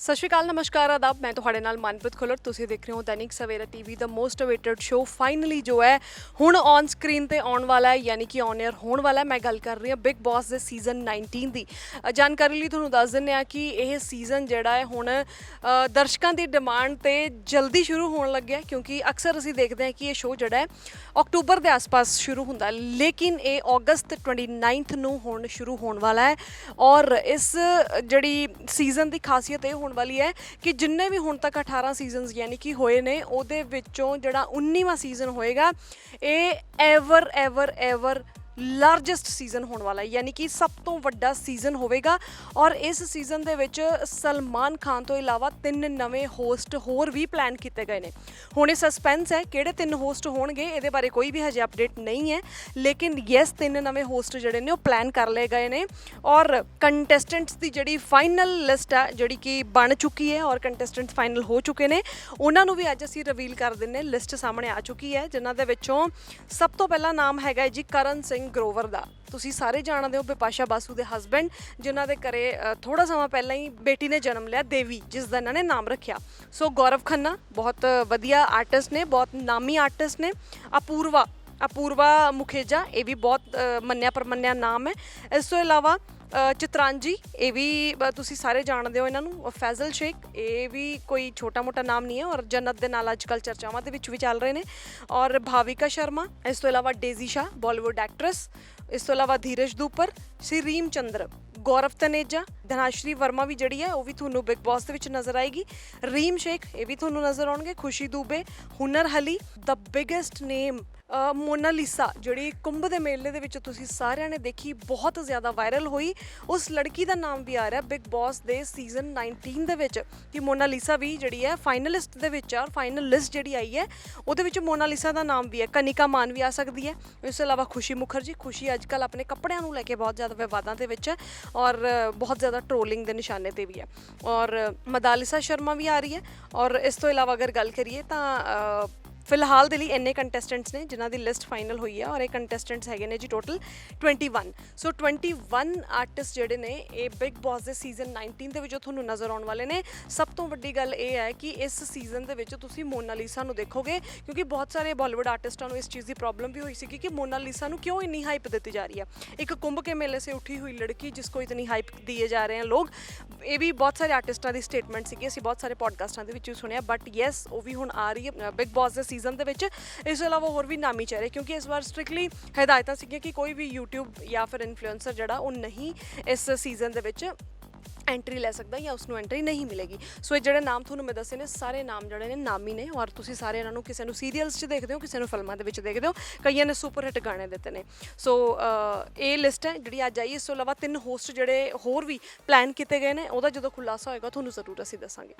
ਸਤਿ ਸ਼੍ਰੀ ਅਕਾਲ, ਨਮਸਕਾਰ, ਆਦਾਬ। ਮੈਂ ਤੁਹਾਡੇ ਨਾਲ ਮਨਪ੍ਰੀਤ ਖੁੱਲਰ। ਤੁਸੀਂ ਦੇਖ ਰਹੇ ਹੋ ਦੈਨਿਕ ਸਵੇਰਾ ਟੀਵੀ ਦਾ ਮੋਸਟ ਅਵੇਟਡ ਸ਼ੋ ਫਾਈਨਲੀ ਜੋ ਹੈ, ਹੁਣ ਔਨ ਸਕਰੀਨ ਤੇ ਆਉਣ ਵਾਲਾ ਹੈ, ਯਾਨੀ ਕਿ ਔਨ 에ਅਰ ਹੋਣ ਵਾਲਾ ਹੈ। ਮੈਂ ਗੱਲ ਕਰ ਰਹੀ ਹਾਂ ਬਿਗ ਬੌਸ ਦੇ ਸੀਜ਼ਨ 19 ਦੀ। ਜਾਣਕਾਰੀ ਲਈ ਤੁਹਾਨੂੰ ਦੱਸ ਦਿੰਦੇ ਆ ਕਿ ਇਹ ਸੀਜ਼ਨ ਜਿਹੜਾ ਹੈ, ਹੁਣ ਦਰਸ਼ਕਾਂ ਦੀ ਡਿਮਾਂਡ ਤੇ ਜਲਦੀ ਸ਼ੁਰੂ ਹੋਣ ਲੱਗਿਆ ਕਿਉਂਕਿ ਅਕਸਰ ਅਸੀਂ ਦੇਖਦੇ ਹਾਂ ਕਿ ਇਹ ਸ਼ੋ ਜਿਹੜਾ ਹੈ ਅਕਤੂਬਰ ਦੇ ਆਸ-ਪਾਸ ਸ਼ੁਰੂ ਹੁੰਦਾ ਲੇਕਿਨ ਇਹ ਅਗਸਤ 29th ਨੂੰ ਹੁਣ ਸ਼ੁਰੂ ਹੋਣ ਵਾਲਾ ਹੈ। ਔਰ ਇਸ ਜਿਹੜੀ ਸੀਜ਼ਨ ਦੀ ਖਾਸੀਅਤ ਇਹ ਹੋਣ ਵਾਲੀ ਹੈ ਕਿ ਜਿੰਨੇ ਵੀ ਹੁਣ ਤੱਕ 18 ਸੀਜ਼ਨਸ ਯਾਨੀ ਕਿ ਹੋਏ ਨੇ, ਉਹਦੇ ਵਿੱਚੋਂ ਜਿਹੜਾ 19ਵਾਂ ਸੀਜ਼ਨ ਹੋਏਗਾ, ਇਹ ever ever ever largest season ਹੋਣ ਵਾਲਾ ਹੈ, ਯਾਨੀ ਕਿ ਸਭ ਤੋਂ ਵੱਡਾ ਸੀਜ਼ਨ ਹੋਵੇਗਾ। ਔਰ ਇਸ ਸੀਜ਼ਨ ਦੇ ਵਿੱਚ ਸਲਮਾਨ ਖਾਨ ਤੋਂ ਇਲਾਵਾ ਤਿੰਨ ਨਵੇਂ ਹੋਸਟ ਹੋਰ ਵੀ ਪਲਾਨ ਕੀਤੇ ਗਏ ਨੇ। ਹੁਣ ਇਹ ਸਸਪੈਂਸ ਹੈ, ਕਿਹੜੇ ਤਿੰਨ ਹੋਸਟ ਹੋਣਗੇ, ਇਹਦੇ ਬਾਰੇ ਕੋਈ ਵੀ ਹਜੇ ਅਪਡੇਟ ਨਹੀਂ ਹੈ। ਲੇਕਿਨ ਯੈਸ ਤਿੰਨ ਨਵੇਂ ਹੋਸਟ ਜਿਹੜੇ ਨੇ, ਉਹ ਪਲਾਨ ਕਰ ਲਏ ਗਏ ਨੇ। ਔਰ ਕੰਟੈਸਟੈਂਟਸ ਦੀ ਜਿਹੜੀ ਫਾਈਨਲ ਲਿਸਟ ਹੈ ਜਿਹੜੀ ਕਿ ਬਣ ਚੁੱਕੀ ਹੈ, ਔਰ ਕੰਟੈਸਟੈਂਟ ਫਾਈਨਲ ਹੋ ਚੁੱਕੇ ਨੇ, ਉਹਨਾਂ ਨੂੰ ਵੀ ਅੱਜ ਅਸੀਂ ਰਿਵੀਲ ਕਰ ਦਿੰਨੇ ਲਿਸਟ ਸਾਹਮਣੇ ਆ ਚੁੱਕੀ ਹੈ, ਜਿਨ੍ਹਾਂ ਦੇ ਵਿੱਚੋਂ ਸਭ ਤੋਂ ਪਹਿਲਾ ਨਾਮ ਹੈਗਾ ਜੀ ਕਰਨ ਸਿੰਘ ਗਰੋਵਰ ਦਾ। ਤੁਸੀਂ ਸਾਰੇ ਜਾਣਦੇ ਹੋ ਬਿਪਾਸ਼ਾ ਬਾਸੂ ਦੇ ਹਸਬੰਡ ਜਿਨ੍ਹਾਂ ਦੇ ਘਰੇ ਅ, ਥੋੜਾ ਸਮਾਂ ਪਹਿਲਾਂ ਹੀ ਬੇਟੀ ਨੇ ਜਨਮ ਲਿਆ ਦੇਵੀ ਜਿਸ ਦਾ ਇਹਨਾਂ ਨੇ ਨਾਮ ਰੱਖਿਆ। ਸੋ ਗੌਰਵ ਖੰਨਾ ਬਹੁਤ ਵਧੀਆ ਆਰਟਿਸਟ ਨੇ ਬਹੁਤ ਨਾਮੀ ਆਰਟਿਸਟ ਨੇ। ਅਪੂਰਵਾ ਅਪੂਰਵਾ ਮੁਖੇਜਾ ਇਹ ਵੀ ਬਹੁਤ ਮੰਨਿਆ ਪਰਮੰਨਿਆ ਨਾਮ ਹੈ। ਇਸ ਤੋਂ ਇਲਾਵਾ ਚਿਤਰਾਂਜੀ, ਇਹ ਵੀ ਤੁਸੀਂ ਸਾਰੇ ਜਾਣਦੇ ਹੋ ਇਹਨਾਂ ਨੂੰ ਫੈਜ਼ਲ ਸ਼ੇਖ, ਇਹ ਵੀ ਕੋਈ ਛੋਟਾ-ਮੋਟਾ ਨਾਮ ਨਹੀਂ ਹੈ ਔਰ ਜੰਨਤ ਦੇ ਨਾਲ ਅੱਜਕੱਲ ਚਰਚਾਵਾਂ ਦੇ ਵਿੱਚ ਵੀ ਚੱਲ ਰਹੇ ਨੇ ਔਰ ਭਾਵਿਕਾ ਸ਼ਰਮਾ, ਇਸ ਤੋਂ ਇਲਾਵਾ ਡੇਜ਼ੀ ਸ਼ਾ ਬਾਲੀਵੁੱਡ ਐਕਟਰੈਸ, ਇਸ ਤੋਂ ਇਲਾਵਾ ਧੀਰਜ ਦੂਪਰ, ਸ਼੍ਰੀ ਰੀਮ ਚੰਦਰ, ਗੌਰਵ ਤਨੇਜਾ, ਧਨਾਸ਼ਰੀ ਵਰਮਾ ਵੀ ਜਿਹੜੀ ਹੈ, ਉਹ ਵੀ ਤੁਹਾਨੂੰ ਬਿਗ ਬਾਸ ਦੇ ਵਿੱਚ ਨਜ਼ਰ ਆਏਗੀ। ਰੀਮ ਸ਼ੇਖ, ਇਹ ਵੀ ਤੁਹਾਨੂੰ ਨਜ਼ਰ ਆਉਣਗੇ, ਖੁਸ਼ੀ ਦੂਬੇ, ਹੁਨਰ ਹਲੀ ਦ ਬਿਗੇਸਟ ਨੇਮ ਮੋਨਾਲੀਸਾ ਜਿਹੜੀ ਕੁੰਭ ਦੇ ਮੇਲੇ ਦੇ ਵਿੱਚ ਤੁਸੀਂ ਸਾਰਿਆਂ ਨੇ ਦੇਖੀ, ਬਹੁਤ ਜ਼ਿਆਦਾ ਵਾਇਰਲ ਹੋਈ। ਉਸ ਲੜਕੀ ਦਾ ਨਾਮ ਵੀ ਆ ਰਿਹਾ ਬਿਗ ਬਾਸ ਦੇ ਸੀਜ਼ਨ 19 ਦੇ ਵਿੱਚ, ਕਿ ਮੋਨਾਲੀਸਾ ਵੀ ਜਿਹੜੀ ਹੈ ਫਾਈਨਲਿਸਟ ਦੇ ਵਿੱਚ ਆ ਔਰ ਫਾਈਨਲ ਲਿਸਟ ਜਿਹੜੀ ਆਈ ਹੈ, ਉਹਦੇ ਵਿੱਚ ਮੋਨਾਲੀਸਾ ਦਾ ਨਾਮ ਵੀ ਹੈ, ਕਨਿਕਾ ਮਾਨ ਵੀ ਆ ਸਕਦੀ ਹੈ। ਇਸ ਤੋਂ ਇਲਾਵਾ ਖੁਸ਼ੀ ਮੁਖਰਜੀ, ਖੁਸ਼ੀ ਅੱਜ ਕੱਲ ਆਪਣੇ ਕੱਪੜਿਆਂ ਨੂੰ ਲੈ ਕੇ ਬਹੁਤ ਜ਼ਿਆਦਾ ਵਿਵਾਦਾਂ ਦੇ ਵਿੱਚ ਹੈ ਔਰ ਬਹੁਤ ਜ਼ਿਆਦਾ ਟ੍ਰੋਲਿੰਗ ਦੇ ਨਿਸ਼ਾਨੇ ਤੇ ਵੀ ਹੈ। ਔਰ ਮਦਾਲਿਸਾ ਸ਼ਰਮਾ ਵੀ ਆ ਰਹੀ ਹੈ ਔਰ ਇਸ ਤੋਂ ਇਲਾਵਾ ਅਗਰ ਗੱਲ ਕਰੀਏ ਤਾਂ ਫਿਲਹਾਲ ਦੇ ਲਈ ਇੰਨੇ ਕੰਟੈਸਟੈਂਟਸ ਨੇ ਜਿਨ੍ਹਾਂ ਦੀ ਲਿਸਟ ਫਾਈਨਲ ਹੋਈ ਹੈ ਔਰ ਇਹ ਕੰਟੈਸਟੈਂਟਸ ਹੈਗੇ ਨੇ ਜੀ ਟੋਟਲ 21 ਸੋ 21 ਆਰਟਿਸਟ ਜਿਹੜੇ ਨੇ, ਇਹ ਬਿਗ ਬੌਸ ਦੇ ਸੀਜ਼ਨ 19 ਦੇ ਵਿੱਚੋਂ ਤੁਹਾਨੂੰ ਨਜ਼ਰ ਆਉਣ ਵਾਲੇ ਨੇ। ਸਭ ਤੋਂ ਵੱਡੀ ਗੱਲ ਇਹ ਹੈ ਕਿ ਇਸ ਸੀਜ਼ਨ ਦੇ ਵਿੱਚ ਤੁਸੀਂ ਮੋਨਾਲੀਸਾ ਨੂੰ ਦੇਖੋਗੇ, ਕਿਉਂਕਿ ਬਹੁਤ ਸਾਰੇ ਬਾਲੀਵੁੱਡ ਆਰਟਿਸਟਾਂ ਨੂੰ ਇਸ ਚੀਜ਼ ਦੀ ਪ੍ਰੋਬਲਮ ਵੀ ਹੋਈ ਸੀ ਕਿ ਮੋਨਾਲੀਸਾ ਨੂੰ ਕਿਉਂ ਇੰਨੀ ਹਾਈਪ ਦਿੱਤੀ ਜਾ ਰਹੀ ਹੈ ਇੱਕ ਕੁੰਭ ਕੇ ਮੇਲੇ ਸੇ ਉੱਠੀ ਹੋਈ ਲੜਕੀ ਜਿਸ ਕੋ ਇਤਨੀ ਹਾਈਪ ਦਿਏ ਜਾ ਰਹੇ ਹਨ ਲੋਕ, ਇਹ ਵੀ ਬਹੁਤ ਸਾਰੇ ਆਰਟਿਸਟਾਂ ਦੀ ਸਟੇਟਮੈਂਟ ਸੀਗੀ, ਅਸੀਂ ਬਹੁਤ ਸਾਰੇ ਪੋਡਕਾਸਟਾਂ ਦੇ ਵਿੱਚ ਵੀ ਸੁਣਿਆ ਬਟ ਯੈਸ ਉਹ ਵੀ ਹੁਣ ਆ ਰਹੀ ਹੈ ਬਿਗ ਬੌਸ ਦੇ ਸੀਜ਼ਨ ਦੇ ਵਿੱਚ। ਇਸ ਤੋਂ ਇਲਾਵਾ ਹੋਰ ਵੀ ਨਾਮੀ ਚਿਹਰੇ, ਕਿਉਂਕਿ ਇਸ ਵਾਰ ਸਟ੍ਰਿਕਟਲੀ ਹਦਾਇਤਾਂ ਸੀਗੀਆਂ ਕਿ ਕੋਈ ਵੀ YouTube ਜਾਂ ਫਿਰ ਇਨਫਲੂਐਂਸਰ ਜਿਹੜਾ ਉਹ ਨਹੀਂ ਇਸ ਸੀਜ਼ਨ ਦੇ ਵਿੱਚ ਐਂਟਰੀ ਲੈ ਸਕਦਾ ਜਾਂ ਉਸ ਨੂੰ ਐਂਟਰੀ ਨਹੀਂ ਮਿਲੇਗੀ। ਸੋ ਇਹ ਜਿਹੜੇ ਨਾਮ ਤੁਹਾਨੂੰ ਮੈਂ ਦੱਸੇ ਨੇ, ਸਾਰੇ ਨਾਮ ਜਿਹੜੇ ਨੇ ਨਾਮੀ ਨੇ ਔਰ ਤੁਸੀਂ ਸਾਰੇ ਇਹਨਾਂ ਨੂੰ ਕਿਸੇ ਨੂੰ ਸੀਰੀਅਲਸ 'ਚ ਦੇਖਦੇ ਹੋ, ਕਿਸੇ ਨੂੰ ਫਿਲਮਾਂ ਦੇ ਵਿੱਚ ਦੇਖਦੇ ਹੋ, ਕਈਆਂ ਨੇ ਸੁਪਰ ਹਿੱਟ ਗਾਣੇ ਦਿੱਤੇ ਨੇ। ਸੋ ਇਹ ਲਿਸਟ ਹੈ ਜਿਹੜੀ ਅੱਜ ਆਈ ਇਸ ਤੋਂ ਇਲਾਵਾ ਤਿੰਨ ਹੋਸਟ ਜਿਹੜੇ ਹੋਰ ਵੀ ਪਲਾਨ ਕੀਤੇ ਗਏ ਨੇ, ਉਹਦਾ ਜਦੋਂ ਖੁਲਾਸਾ ਹੋਏਗਾ, ਤੁਹਾਨੂੰ ਜ਼ਰੂਰ ਅਸੀਂ ਦੱਸਾਂਗੇ।